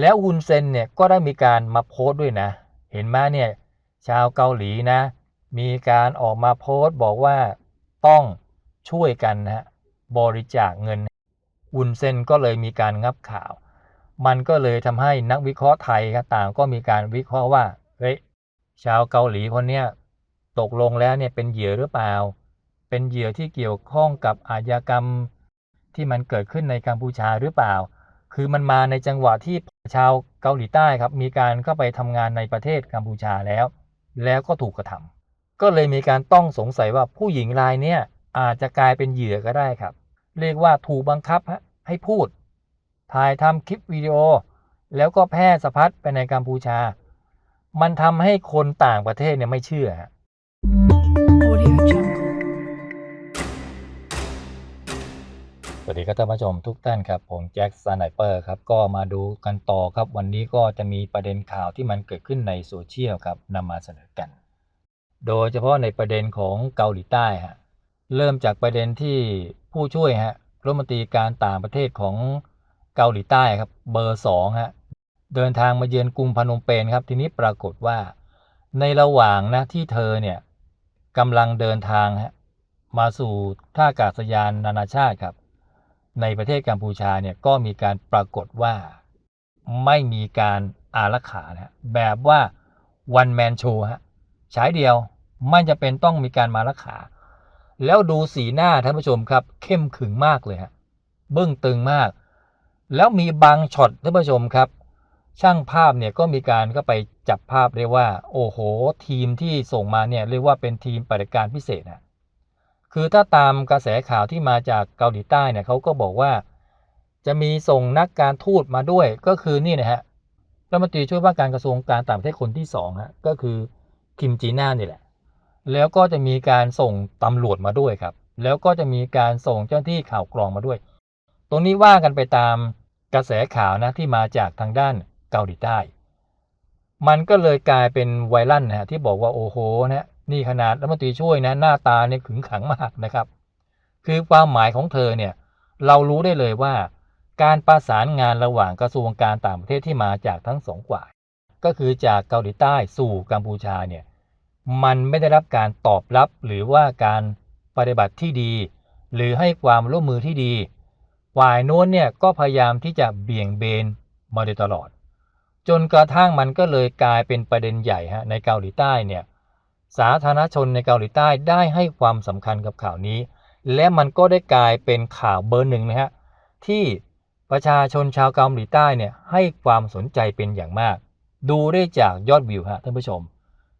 แล้วฮุนเซนเนี่ยก็ได้มีการมาโพสต์ด้วยนะ เห็นไหมเนี่ยชาวเกาหลีนะ มีการออกมาโพสต์บอกว่าต้องช่วยกันนะบริจาคเงินฮุนเซนก็เลยมีการงับข่าว มันก็เลยทำให้นักวิเคราะห์ไทยครับต่างก็มีการวิเคราะห์ว่าเฮ้ยชาวเกาหลีคนเนี้ยตกลงแล้วเนี่ยเป็นเหยื่อหรือเปล่า เป็นเหยื่อที่เกี่ยวข้องกับอาชญากรรมที่มันเกิดขึ้นในกัมพูชาหรือเปล่า คือมันมาในจังหวะที่ ชาวเกาหลีใต้ครับมีการเข้าไปทำงานในประเทศกัมพูชาแล้ว แล้วก็ถูกกระทำก็เลยมีการต้องสงสัยว่าผู้หญิงรายเนี้ยอาจจะกลายเป็นเหยื่อก็ได้ครับ เรียกว่าถูกบังคับให้พูด ถ่ายทำคลิปวิดีโอ แล้วก็แพร่สะพัดไปในกัมพูชา มันทำให้คนต่างประเทศเนี่ยไม่เชื่อ สวัสดีครับท่านผู้ชมทุกท่านครับ ผมแจ็คสไนเปอร์ครับก็มาดูกันต่อครับ วันนี้ก็จะมีประเด็นข่าวที่มันเกิดขึ้นในโซเชียลครับนำมาเสนอกัน โดยเฉพาะในประเด็นของเกาหลีใต้ฮะเริ่มจากประเด็นที่ผู้ช่วยฮะรัฐมนตรีการต่างประเทศของเกาหลีใต้ครับเบอร์สองฮะเดินทางมาเยือนกรุงพนมเปญครับทีนี้ปรากฏว่า ในระหว่างนะที่เธอเนี่ยกำลังเดินทางฮะมาสู่ท่าอากาศยานนานาชาติครับ ในประเทศกัมพูชาเนี่ยก็มีการปรากฏว่าไม่มีการอารักขานะแบบว่าวันแมนโชฮะฉายเดียวไม่จะเป็นต้องมีการมารักขา แล้วดูสีหน้าท่านผู้ชมครับ เข้มขึงมากเลยฮะเบื้องตึงมาก แล้วมีบางช็อตท่านผู้ชมครับ ช่างภาพเนี่ยก็มีการก็ไปจับภาพเรียกว่า โอ้โห ทีมที่ส่งมาเนี่ยเรียกว่าเป็นทีมปฏิบัติการพิเศษนะ คือถ้าตามกระแสข่าวที่มาจากเกาหลีใต้เนี่ยเขาก็บอกว่า จะมีส่งนักการทูตมาด้วยก็คือนี่นะฮะรัฐมนตรีช่วยว่าการกระทรวงการต่างประเทศคนที่สองฮะก็คือคิมจีน่านี่แหละ แล้วก็จะมีการส่งตำรวจมาด้วยครับ แล้วก็จะมีการส่งเจ้าหน้าที่ข่าวกรองมาด้วย ตรงนี้ว่ากันไปตามกระแสข่าวนะที่มาจากทางด้านเกาหลีใต้ มันก็เลยกลายเป็นไวรัลนะฮะที่บอกว่าโอ้โหนะ นี่ขนาดรัฐมนตรีช่วยนะหน้าตาเนี่ยขึงขังมากนะครับ คือความหมายของเธอเนี่ยเรารู้ได้เลยว่า การประสานงานระหว่างกระทรวงการต่างประเทศที่มาจากทั้งสองฝ่าย ก็คือจากเกาหลีใต้สู่กัมพูชาเนี่ยมันไม่ได้รับการตอบรับหรือว่าการปฏิบัติที่ดี หรือให้ความร่วมมือที่ดีฝ่ายโน้นเนี่ยก็พยายามที่จะเบี่ยงเบนมาโดยตลอด จนกระทั่งมันก็เลยกลายเป็นประเด็นใหญ่ฮะในเกาหลีใต้เนี่ย สาธารณชนในเกาหลีใต้ได้ให้ความสำคัญกับข่าวนี้ และมันก็ได้กลายเป็นข่าวเบอร์หนึ่งนะฮะที่ประชาชนชาวเกาหลีใต้เนี่ยให้ความสนใจเป็นอย่างมาก ดูได้จากยอดวิวฮะท่านผู้ชม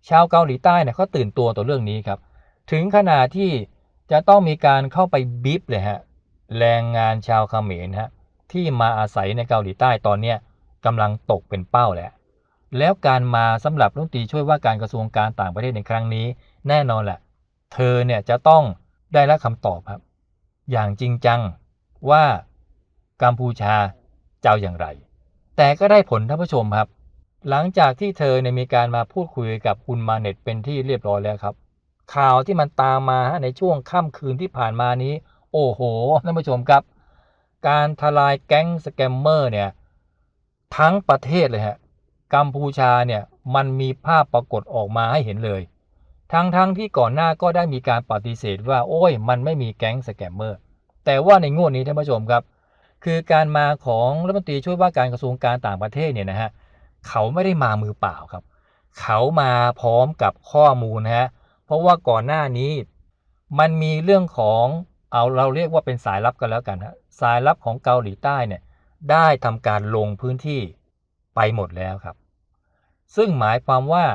ชาวเกาหลีใต้เนี่ยเขาตื่นตัวต่อเรื่องนี้ครับ ถึงขนาดที่จะต้องมีการเข้าไปบีบเลยฮะแรงงานชาวเขมรฮะที่มาอาศัยในเกาหลีใต้ตอนเนี้ยกำลังตกเป็นเป้าแล้ว แล้วการมาสำหรับรัฐมนตรีช่วยว่าการกระทรวงการต่างประเทศในครั้งนี้ แน่นอนแหละเธอเนี่ยจะต้องได้รับคำตอบครับ อย่างจริงจังว่ากัมพูชาจะเอาอย่างไร แต่ก็ได้ผลท่านผู้ชมครับ หลังจากที่เธอเนี่ยมีการมาพูดคุยกับคุณมาเน็ตเป็นที่เรียบร้อยแล้วครับ ข่าวที่มันตามมาในช่วงค่ำคืนที่ผ่านมานี้ โอ้โหท่านผู้ชมครับ การทลายแก๊งสแกมเมอร์เนี่ยทั้งประเทศเลยฮะ กัมพูชาเนี่ยมันมีภาพปรากฏออกมาให้เห็นเลย ทั้งทั้งที่ก่อนหน้าก็ได้มีการปฏิเสธว่าโอ้ยมันไม่มีแก๊งสแกมเมอร์ แต่ว่าในงวดนี้ท่านผู้ชมครับ คือการมาของรัฐมนตรีช่วยว่าการกระทรวงการต่างประเทศเนี่ยนะฮะเขาไม่ได้มามือเปล่าครับ เขามาพร้อมกับข้อมูลนะฮะเพราะว่าก่อนหน้านี้มันมีเรื่องของเอาเราเรียกว่าเป็นสายลับกันแล้วกันฮะสายลับของเกาหลีใต้เนี่ยได้ทำการลงพื้นที่ ไปหมดแล้วครับ ซึ่งหมายความว่า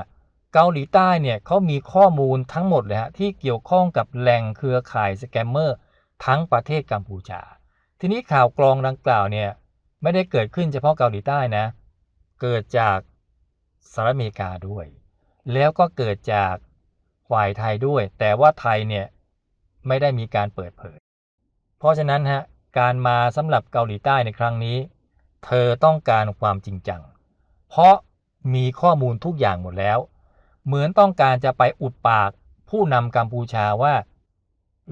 เกาหลีใต้เนี่ยเขามีข้อมูลทั้งหมดเลยฮะที่เกี่ยวข้องกับแหล่งเครือข่ายสแกมเมอร์ทั้งประเทศกัมพูชา ทีนี้ข่าวกรองดังกล่าวเนี่ยไม่ได้เกิดขึ้นเฉพาะเกาหลีใต้นะ เกิดจากสหรัฐอเมริกาด้วย แล้วก็เกิดจากฝ่ายไทยด้วย แต่ว่าไทยเนี่ยไม่ได้มีการเปิดเผย เพราะฉะนั้นฮะการมาสำหรับเกาหลีใต้ในครั้งนี้ เธอต้องการความจริงจัง เพราะมีข้อมูลทุกอย่างหมดแล้ว เหมือนต้องการจะไปอุดปากผู้นำกัมพูชาว่า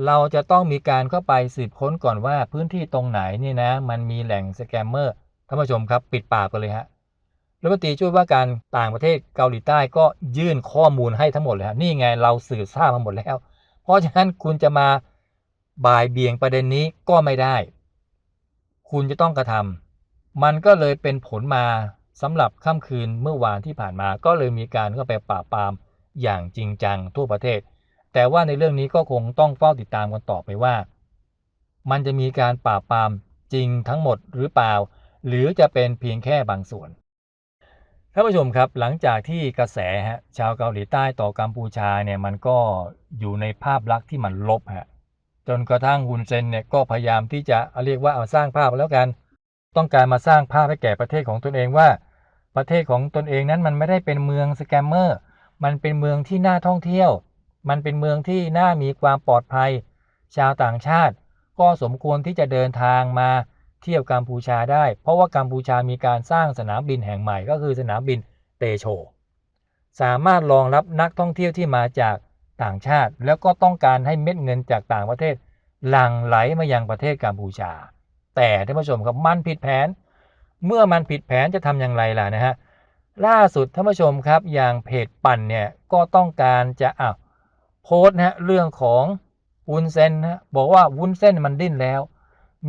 เราจะต้องมีการเข้าไปสืบค้นก่อนว่าพื้นที่ตรงไหนนี่นะ มันมีแหล่งสแกมเมอร์ท่านผู้ชมครับ ปิดปากไปเลยฮะรัฐมนตรีช่วยว่าการต่างประเทศเกาหลีใต้ก็ยื่นข้อมูลให้ทั้งหมดเลยครับนี่ไงเราสื่อทราบมาหมดแล้ว เพราะฉะนั้นคุณจะมาบ่ายเบี่ยงประเด็นนี้ก็ไม่ได้ คุณจะต้องกระทำ มันก็เลยเป็นผลมาสำหรับค่ำคืนเมื่อวานที่ผ่านมา ก็เลยมีการเข้าไปปราบปรามอย่างจริงจังทั่วประเทศ แต่ว่าในเรื่องนี้ก็คงต้องเฝ้าติดตามกันต่อไปว่า มันจะมีการปราบปรามจริงทั้งหมดหรือเปล่า หรือจะเป็นเพียงแค่บางส่วนท่านผู้ชมครับหลังจากที่กระแสฮะชาวเกาหลีใต้ต่อกัมพูชาเนี่ยมันก็อยู่ในภาพลักษณ์ที่มันลบฮะจนกระทั่งฮุนเซนเนี่ยก็พยายามที่จะเรียกว่าเอาสร้างภาพแล้วกัน ต้องการมาสร้างภาพให้แก่ประเทศของตนเองว่า ประเทศของตนเองนั้นมันไม่ได้เป็นเมืองสแกมเมอร์มันเป็นเมืองที่น่าท่องเที่ยว มันเป็นเมืองที่น่ามีความปลอดภัย ชาวต่างชาติ ก็สมควรที่จะเดินทางมาเที่ยวกัมพูชาได้ เพราะว่ากัมพูชามีการสร้างสนามบินแห่งใหม่ก็คือสนามบินเตโช สามารถรองรับนักท่องเที่ยวที่มาจากต่างชาติ แล้วก็ต้องการให้เม็ดเงินจากต่างประเทศ หลั่งไหลมายังประเทศกัมพูชา แต่ท่านผู้ชมครับมันผิดแผน เมื่อมันผิดแผนจะทำอย่างไรล่ะนะฮะล่าสุดท่านผู้ชมครับอย่างเพจปั่นเนี่ยก็ต้องการจะอ้าวโพสต์นะฮะเรื่องของวุ้นเส้นนะฮะบอกว่าวุ้นเส้นมันดิ้นแล้ว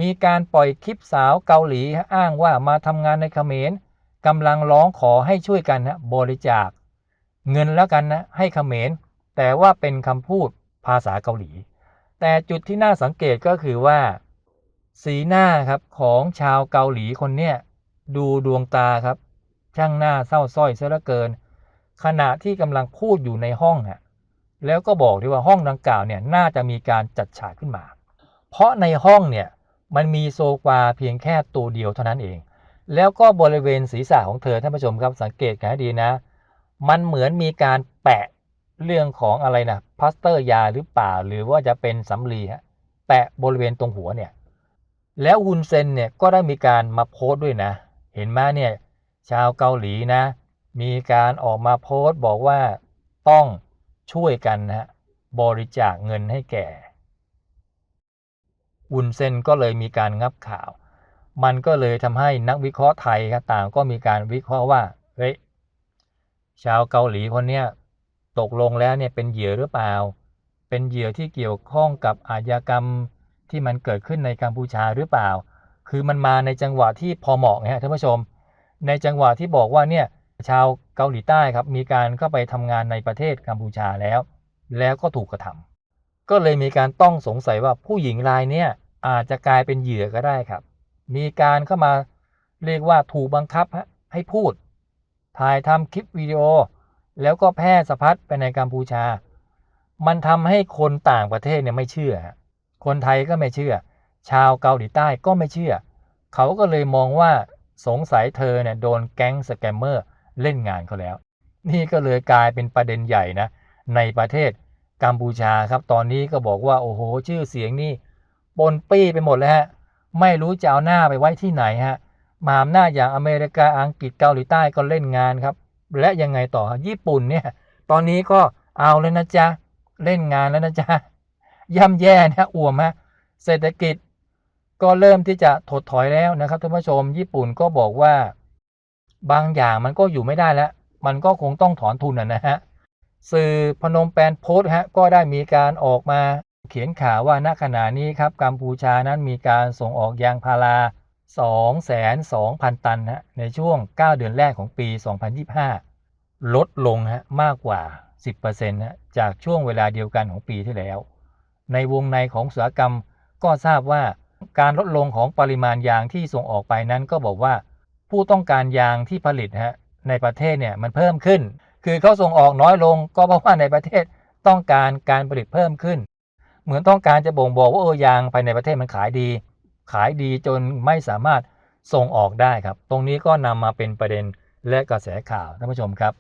มีการปล่อยคลิปสาวเกาหลีอ้างว่ามาทำงานในเขมรกำลังร้องขอให้ช่วยกันนะบริจาค เงินแล้วกันนะให้เขมร แต่ว่าเป็นคำพูดภาษาเกาหลี แต่จุดที่น่าสังเกตก็คือว่า สีหน้าครับของชาวเกาหลีคนเนี้ยดูดวงตาครับ ช่างหน้าเศร้าสร้อยเสียเหลือเกิน ขณะที่กำลังพูดอยู่ในห้องฮะแล้วก็บอกด้วยว่าห้องดังกล่าวเนี่ยน่าจะมีการจัดฉากขึ้นมา เพราะในห้องเนี่ยมันมีโซฟาเพียงแค่ตัวเดียวเท่านั้นเอง แล้วก็บริเวณศีรษะของเธอท่านผู้ชมครับสังเกตกันให้ดีนะ มันเหมือนมีการแปะเรื่องของอะไรนะพลาสเตอร์ยาหรือเปล่า หรือว่าจะเป็นสำลีฮะแปะบริเวณตรงหัวเนี่ย แล้วฮุนเซนเนี่ยก็ได้มีการมาโพสต์ด้วยนะ เห็นไหมเนี่ยชาวเกาหลีนะ มีการออกมาโพสต์บอกว่าต้องช่วยกันนะบริจาคเงินให้แก่วุนเซนก็เลยมีการงับข่าว มันก็เลยทำให้นักวิเคราะห์ไทยครับต่างก็มีการวิเคราะห์ว่าเฮ้ยชาวเกาหลีคนเนี้ยตกลงแล้วเนี่ยเป็นเหยื่อหรือเปล่า เป็นเหยื่อที่เกี่ยวข้องกับอาชญากรรม ที่มันเกิดขึ้นในกัมพูชาหรือเปล่า คือมันมาในจังหวะที่พอเหมาะไงฮะท่านผู้ชม ในจังหวะที่บอกว่าเนี่ยชาวเกาหลีใต้ครับมีการเข้าไปทำงานในประเทศกัมพูชาแล้ว แล้วก็ถูกกระทำก็เลยมีการต้องสงสัยว่าผู้หญิงรายเนี้ยอาจจะกลายเป็นเหยื่อก็ได้ครับ มีการเข้ามาเรียกว่าถูกบังคับให้พูด ถ่ายทำคลิปวิดีโอ แล้วก็แพร่สะพัดไปในกัมพูชา มันทำให้คนต่างประเทศเนี่ยไม่เชื่อ คนไทยก็ไม่เชื่อ ชาวเกาหลีใต้ก็ไม่เชื่อ เขาก็เลยมองว่าสงสัยเธอเนี่ยโดนแก๊งสแกมเมอร์เล่นงานเขาแล้ว นี่ก็เลยกลายเป็นประเด็นใหญ่นะ ในประเทศกัมพูชาครับตอนนี้ก็บอกว่าโอ้โห ชื่อเสียงนี่ปนปี้ไปหมดแล้วฮะไม่รู้จะเอาหน้าไปไว้ที่ไหนฮะมหาอำนาจอย่างอเมริกาอังกฤษเกาหลีใต้ก็เล่นงานครับ และยังไงต่อญี่ปุ่นเนี่ย ตอนนี้ก็เอาเลยนะจ๊ะ เล่นงานแล้วนะจ๊ะ ย่ำแย่นะอ่วมฮะเศรษฐกิจก็เริ่มที่จะถดถอยแล้วนะครับท่านผู้ชม ญี่ปุ่นก็บอกว่า บางอย่างมันก็อยู่ไม่ได้แล้ว มันก็คงต้องถอนทุนนะนะฮะสื่อพนมเปญโพสฮะก็ได้มีการออกมาเขียนข่าวว่าณขณะนี้ครับกัมพูชานั้นมีการส่งออกยางพารา22,000 ตันฮะในช่วง 9 เดือนแรกของปี 2025 ลดลงฮะมากกว่า 10%ฮะจากช่วงเวลาเดียวกันของปีที่แล้ว ในวงในของอุตสาหกรรม ก็ทราบว่าการลดลงของปริมาณยางที่ส่งออกไปนั้นก็บอกว่า ผู้ต้องการยางที่ผลิตฮะในประเทศเนี่ยมันเพิ่มขึ้น คือเขาส่งออกน้อยลง ก็เพราะว่าในประเทศต้องการการผลิตเพิ่มขึ้น เหมือนต้องการจะบ่งบอกว่าเออยางภายในประเทศมันขายดี ขายดีจนไม่สามารถส่งออกได้ครับ ตรงนี้ก็นำมาเป็นประเด็นและกระแสข่าวท่านผู้ชมครับ